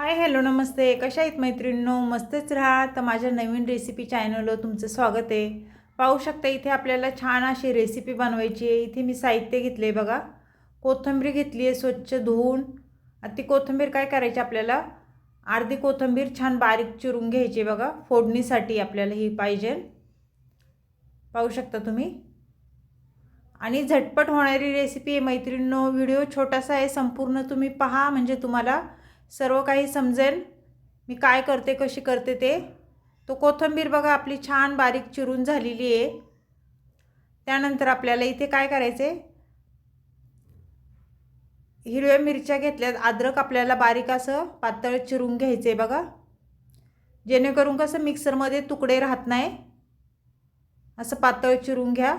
Hi hello नमस्ते. कशा आहेत मैत्रिणींनो? मस्तच राहा. तर माझ्या नवीन रेसिपी चॅनलवर तुमचं स्वागत आहे. पाहू शकता इथे आपल्याला छान अशी रेसिपी बनवायची आहे. इथे मी साहित्य घेतले आहे बघा. कोथंबीर घेतली आहे स्वच्छ धुवून. ती कोथिंबीर काय करायची आपल्याला? अर्धी कोथिंबीर छान बारीक चिरून घ्यायची बघा. फोडणीसाठी आपल्याला ही पाहिजे. पाहू शकता तुम्ही. आणि झटपट होणारी रेसिपी आहे मैत्रिणींनो. व्हिडिओ छोटासा आहे. संपूर्ण तुम्ही पहा. म्हणजे तुम्हाला सर्व काही समजेल. मी काय करते कशी करते ते? तो कोथिंबीर बघा आपली छान बारीक चिरून झालेली आहे. त्यानंतर आपल्याला इथे काय करायचे? हिरव्या मिरच्या घेतल्यात. अद्रक आपल्याला बारीक असं पातळ चिरून घ्यायचं आहे बघा. जेणेकरून कसं मिक्सरमध्ये तुकडे राहत नाही. असं पातळ चिरून घ्या.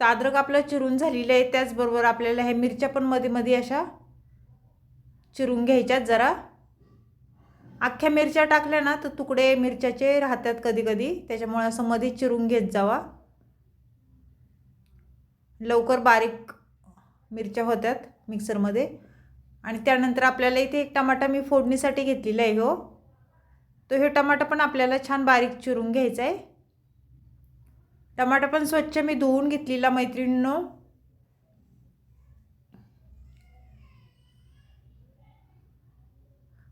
तर अद्रक आपलं चिरून झालेलं आहे त्याचबरोबर आपल्याला ह्या मिरच्या पण मध्ये मध्ये अशा चिरून घ्यायच्यात जरा. अख्ख्या मिरच्या टाकल्या ना तर तुकडे मिरच्याचे राहतात कधी कधी. त्याच्यामुळे असं मध्ये चिरून घेत जावा. लवकर बारीक मिरच्या होत्यात मिक्सरमध्ये. आणि त्यानंतर आपल्याला इथे एक टमाटा मी फोडणीसाठी घेतलेला आहे हो. तो हे टमाटा पण आपल्याला छान बारीक चिरून घ्यायचा आहे. टमाटा पण स्वच्छ मी धुवून घेतलेला मैत्रिणींनो.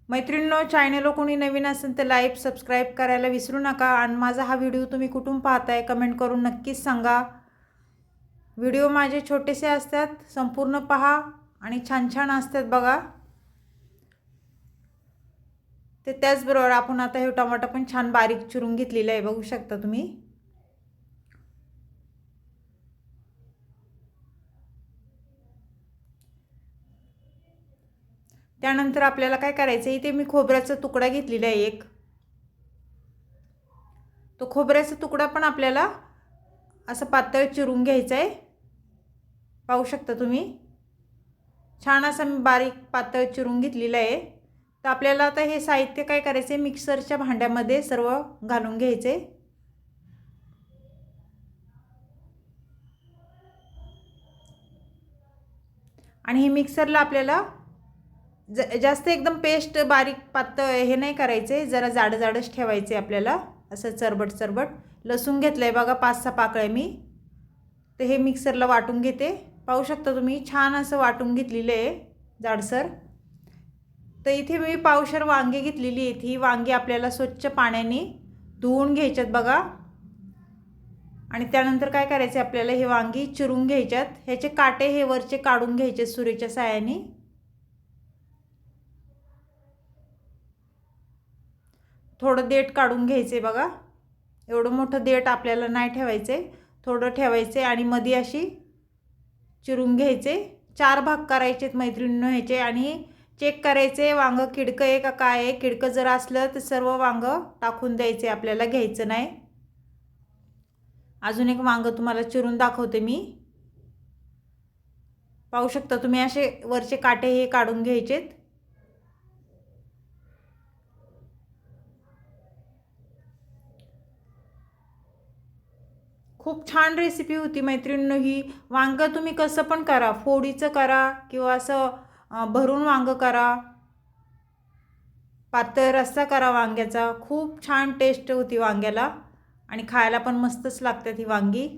मैत्रिणींनो चॅनल कोणी नवीन असेल तर लाईक सबस्क्राईब करायला विसरू नका. आणि माझा हा व्हिडिओ तुम्ही कुठून पाहताय कमेंट करून नक्कीच सांगा. व्हिडिओ माझे छोटेसे असतात संपूर्ण पहा आणि छान छान असतात बघा. ते त्याचबरोबर आपण आता हे टमाटा पण छान बारीक चिरून घेतलेलं आहे बघू शकता तुम्ही. त्यानंतर आपल्याला काय करायचं इथे मी खोबऱ्याचा तुकडा घेतलेला आहे एक. तो खोबऱ्याचा तुकडा पण आपल्याला असं पातळ चिरून घ्यायचा आहे पाहू शकता तुम्ही? छान असं मी बारीक पातळ चिरून घेतलेलं आहे. तर आपल्याला आता हे साहित्य काय करायचं आहे मिक्सरच्या भांड्यामध्ये सर्व घालून घ्यायचे आणि हे मिक्सरला आपल्याला ज जास्त एकदम पेस्ट बारीक पातळ हे नाही करायचे. जरा जाडं जाडच ठेवायचे आपल्याला. असं चरबट चरबट. लसूण घेतलं आहे बघा पाच सहा पाकळ्या मी. तर हे मिक्सरला वाटून घेते. पाहू शकता तुम्ही छान असं वाटून घेतलेलं आहे जाडसर. तर इथे मी पावशर वांगे घेतलेली आहेत. ही वांगी आपल्याला स्वच्छ पाण्याने धुवून घ्यायच्यात बघा. आणि त्यानंतर काय करायचे आपल्याला हे वांगी चिरून घ्यायच्यात. ह्याचे काटे हे वरचे काढून घ्यायचे सुरेच्या सायाने थोडं देठ काढून घ्यायचे बघा. एवढं मोठं देठ आपल्याला नाही ठेवायचे. थोडं ठेवायचे आणि मध्ये अशी चिरून घ्यायचे. चार भाग करायचेत मैत्रिणीनं ह्याचे आणि चेक करायचे वांगं किडकं आहे का काय आहे? किडकं जर असलं तर सर्व वांगं टाकून द्यायचे आपल्याला घ्यायचं नाही. अजून एक वांगं तुम्हाला चिरून दाखवते मी. पाहू शकता तुम्ही असे वरचे काटे हे काढून घ्यायचेत. खूप छान रेसिपी होती मैत्रिणीनं ही. वांगं तुम्ही कसं पण करा. फोडीचं करा किंवा असं भरून वांगं करा. पातळ रस्सा करा वांग्याचा. खूप छान टेस्ट होती वांग्याला. आणि खायला पण मस्तच लागतात ही वांगी.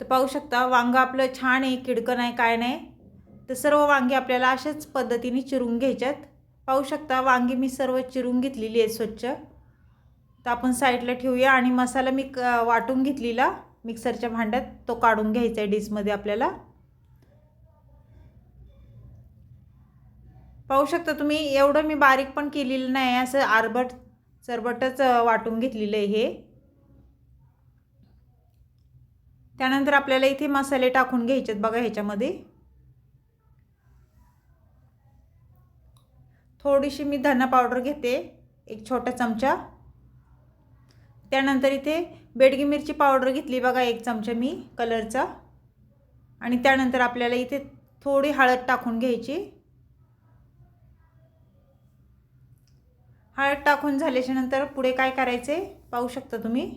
तर पाहू शकता वांगं आपलं छान आहे किडकं नाही काय नाही. तर सर्व वांगी आपल्याला अशाच पद्धतीने चिरून घ्यायच्यात. पाहू शकता वांगी मी सर्व चिरून घेतलेली आहे स्वच्छ. तर आपण साईडला ठेवूया आणि मसाला मी क वाटून घेतलेला मिक्सरच्या भांड्यात. तो काढून घ्यायचा आहे डिशमध्ये आपल्याला. पाहू शकता तुम्ही एवढं मी बारीक पण केलेलं नाही असं आरबट चरबटच वाटून घेतलेलं आहे हे. त्यानंतर आपल्याला इथे मसाले टाकून घ्यायचेत बघा ह्याच्यामध्ये. थोडीशी मी धना पावडर घेते एक छोटा चमचा. त्यानंतर इथे बेडगी मिरची पावडर घेतली बघा एक चमचा मी कलरचा. आणि त्यानंतर आपल्याला इथे थोडी हळद टाकून घ्यायची. हळद टाकून झाल्याच्यानंतर पुढे काय करायचे पाहू शकता तुम्ही?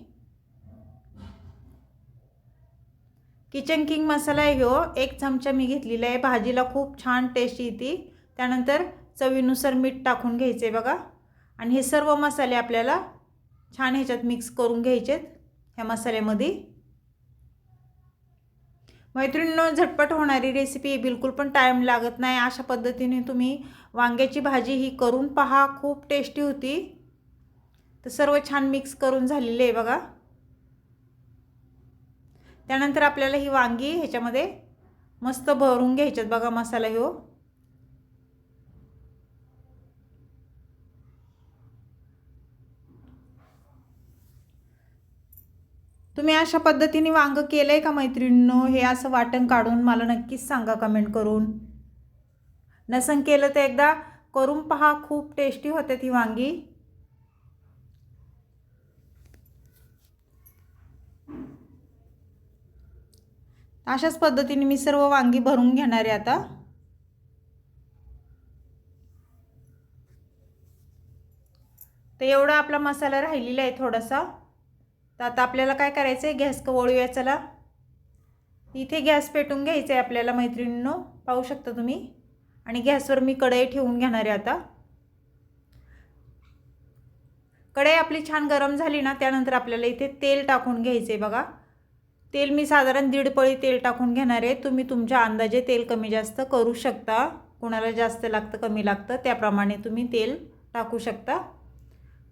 किचन किंग मसाला आहे घेऊ एक चमचा मी घेतलेला आहे. भाजीला खूप छान टेस्ट येते. त्यानंतर चवीनुसार मीठ टाकून घ्यायचं आहे बघा. आणि हे सर्व मसाले आपल्याला छान ह्याच्यात मिक्स करून घ्यायचेत ह्या मसाल्यामध्ये. मैत्रिणींनो झटपट होणारी रेसिपी बिलकुल पण टाईम लागत नाही. अशा पद्धतीने तुम्ही वांग्याची भाजी ही करून पहा. खूप टेस्टी होती. तर सर्व छान मिक्स करून झालेले आहे बघा. त्यानंतर आपल्याला ही वांगी ह्याच्यामध्ये मस्त भरून घ्यायच्यात बघा मसाला हो तुम्ही अशा पद्धतीने वांगं केलं आहे का मैत्रिणींनो? हे असं वाटण काढून मला नक्कीच सांगा कमेंट करून. नसन केलं तर एकदा करून पहा खूप टेस्टी होते ती वांगी. अशाच पद्धतीने मी सर्व वांगी भरून घेणार आहे आता. तर एवढा आपला मसाला राहिलेला आहे थोडासा. तर आता आपल्याला काय करायचं आहे गॅस वळूया चला. इथे गॅस पेटून घ्यायचं आहे आपल्याला मैत्रिणींनो. पाहू शकता तुम्ही. आणि गॅसवर मी कढई ठेवून घेणार आहे आता. कढई आपली छान गरम झाली ना त्यानंतर आपल्याला इथे तेल टाकून घ्यायचं आहे बघा. तेल मी साधारण दीड पळी तेल टाकून घेणार आहे. तुम्ही तुमच्या अंदाजे तेल कमी जास्त करू शकता. कोणाला जास्त लागतं कमी लागतं त्याप्रमाणे तुम्ही तेल टाकू शकता.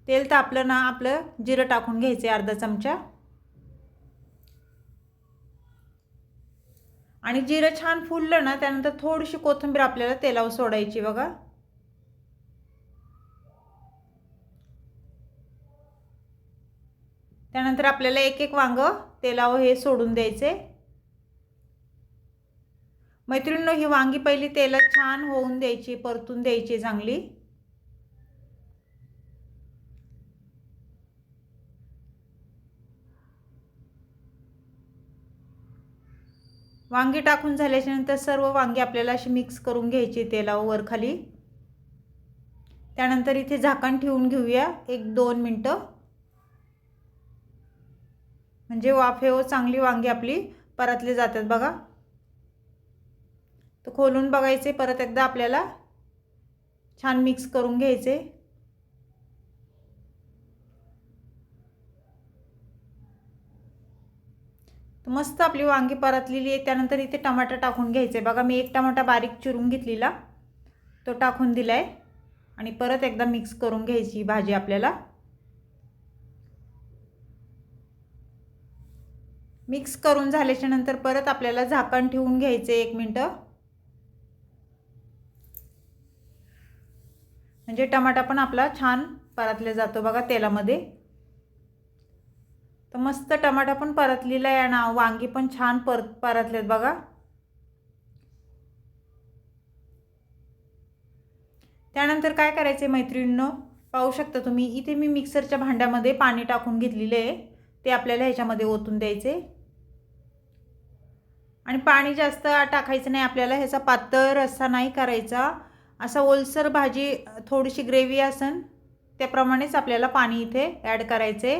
तेल तर आपलं ना आपलं जिरं टाकून घ्यायचं आहे अर्धा चमचा. आणि जिरं छान फुललं ना त्यानंतर थोडीशी कोथिंबीर आपल्याला तेलावर सोडायची बघा. त्यानंतर आपल्याला एक एक वांग तेलावर हे सोडून द्यायचे. मैत्रिणींनो ही वांगी पहिली तेलात छान होऊन द्यायची परतून द्यायची चांगली. वांगी टाकून झाल्याच्यानंतर सर्व वांगी आपल्याला अशी मिक्स करून घ्यायची तेलावर खाली त्यानंतर इथे झाकण ठेवून घेऊया एक दोन मिनटं. म्हणजे वाफेवर चांगली वांगी आपली परतली जातात बघा. तर खोलून बघायचे परत एकदा आपल्याला छान मिक्स करून घ्यायचे तर मस्त आपली वांगी परतलेली आहे. त्यानंतर इथे टमाटर टाकून घ्यायचे. बघा मी एक टमाटा बारीक चिरून घेतलेला. तो टाकून दिला आहे आणि परत एकदा मिक्स करून घ्यायची भाजी आपल्याला. मिक्स करून झाल्याच्यानंतर परत आपल्याला झाकण ठेवून घ्यायचे एक मिनटं. म्हणजे टमाटा पण आपला छान परतला जातो बघा तेलामध्ये. तर मस्त टमाटा पण परतलेला आहे ना. वांगी पण छान परत परतलेत बघा. त्यानंतर काय करायचे मैत्रिणींनो? पाहू शकता तुम्ही इथे मी मिक्सरच्या भांड्यामध्ये पाणी टाकून घेतलेले आहे. ते आपल्याला ह्याच्यामध्ये ओतून द्यायचे आणि पाणी जास्त टाकायचं नाही आपल्याला ह्याचा पातळ रस्सा नाही करायचा. असा ओलसर भाजी थोडीशी ग्रेव्ही असन त्याप्रमाणेच आपल्याला पाणी इथे ॲड करायचे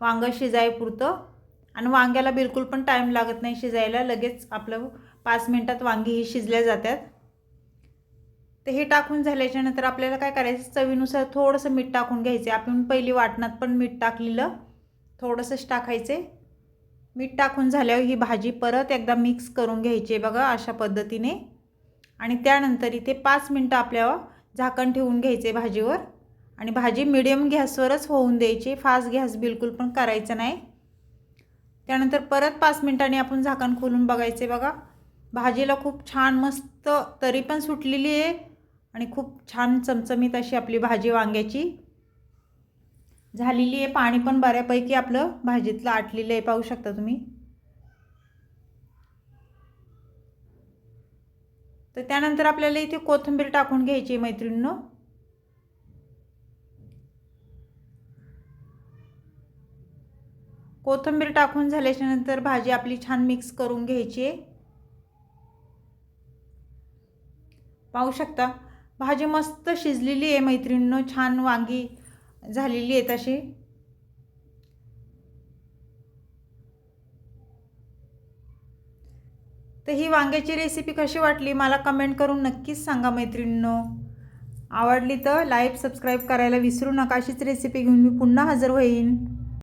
वांगं शिजायपुरतं आणि वांग्याला बिलकुल पण टाईम लागत नाही शिजायला. लगेच आपलं पाच मिनटात वांगी ही शिजल्या जातात तर हे टाकून झाल्याच्यानंतर आपल्याला काय करायचं? चवीनुसार थोडंसं मीठ टाकून घ्यायचे. आपण पहिली वाटणात पण मीठ टाकलेलं. थोडंसंच टाकायचे. मीठ टाकून झाल्यावर ही भाजी परत एकदा मिक्स करून घ्यायची बघा अशा पद्धतीने. आणि त्यानंतर इथे पाच मिनटं आपल्यावर झाकण ठेवून घ्यायचे भाजीवर. आणि भाजी मिडियम गॅसवरच होऊन द्यायची. फास्ट गॅस बिलकुल पण करायचं नाही. त्यानंतर परत पाच मिनटांनी आपण झाकण खोलून बघायचे बघा. भाजीला खूप छान मस्त तरी पण सुटलेली आहे आणि खूप छान चमचमीत अशी आपली भाजी वांग्याची. झालेली आहे. पाणी पण बऱ्यापैकी आपलं भाजीतलं आटलेलं आहे. पाहू शकता तुम्ही. तर त्यानंतर आपल्याला इथे कोथिंबीर टाकून घ्यायची मैत्रिणीनं. कोथिंबीर टाकून झाल्याच्यानंतर भाजी आपली छान मिक्स करून घ्यायची. आहे पाहू शकता भाजी मस्त शिजलेली आहे मैत्रिणीनं छान वांगी झालेली आहे तशी तर ही वांग्याची रेसिपी कशी वाटली मला कमेंट करून नक्कीच सांगा मैत्रिणींनो. आवडली तर लाईक सबस्क्राईब करायला विसरू नका. अशीच रेसिपी घेऊन मी पुन्हा हजर होईन.